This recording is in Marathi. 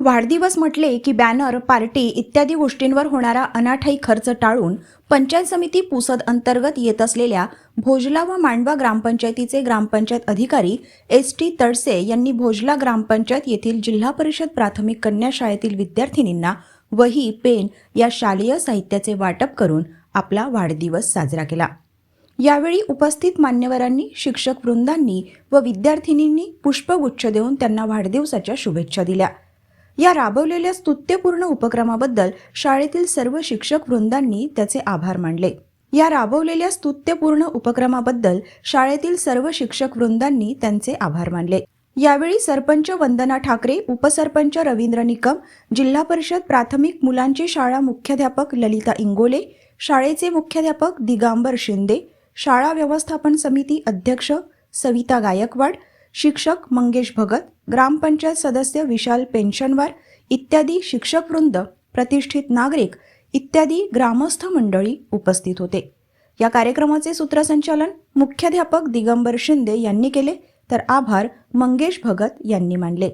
वाढदिवस म्हटले की बॅनर पार्टी इत्यादी गोष्टींवर होणारा अनाठाई खर्च टाळून पंचायत समिती पुसद अंतर्गत येत असलेल्या भोजला व मांडवा ग्रामपंचायतीचे ग्रामपंचायत अधिकारी एस टी तडसे यांनी भोजला ग्रामपंचायत येथील जिल्हा परिषद प्राथमिक कन्या शाळेतील विद्यार्थिनींना वही पेन या शालेय साहित्याचे वाटप करून आपला वाढदिवस साजरा केला. यावेळी उपस्थित मान्यवरांनी शिक्षक वृंदांनी व विद्यार्थिनींनी पुष्पगुच्छ देऊन त्यांना वाढदिवसाच्या शुभेच्छा दिल्या. या राबवलेल्या स्तुत्यपूर्ण उपक्रमाबद्दल शाळेतील सर्व शिक्षक वृंदांनी त्याचे आभार मानले. या राबवलेल्या स्तुत्यपूर्ण उपक्रमाबद्दल शाळेतील सर्व शिक्षक वृंदांनी त्यांचे आभार मानले. यावेळी सरपंच वंदना ठाकरे उपसरपंच रवींद्र निकम जिल्हा परिषद प्राथमिक मुलांची शाळा मुख्याध्यापक ललिता इंगोले शाळेचे मुख्याध्यापक दिगांबर शिंदे शाळा व्यवस्थापन समिती अध्यक्ष सविता गायकवाड शिक्षक मंगेश भगत ग्रामपंचायत सदस्य विशाल पेन्शनवार इत्यादी शिक्षकवृंद प्रतिष्ठित नागरिक इत्यादी ग्रामस्थ मंडळी उपस्थित होते. या कार्यक्रमाचे सूत्रसंचालन मुख्याध्यापक दिगंबर शिंदे यांनी केले तर आभार मंगेश भगत यांनी मानले.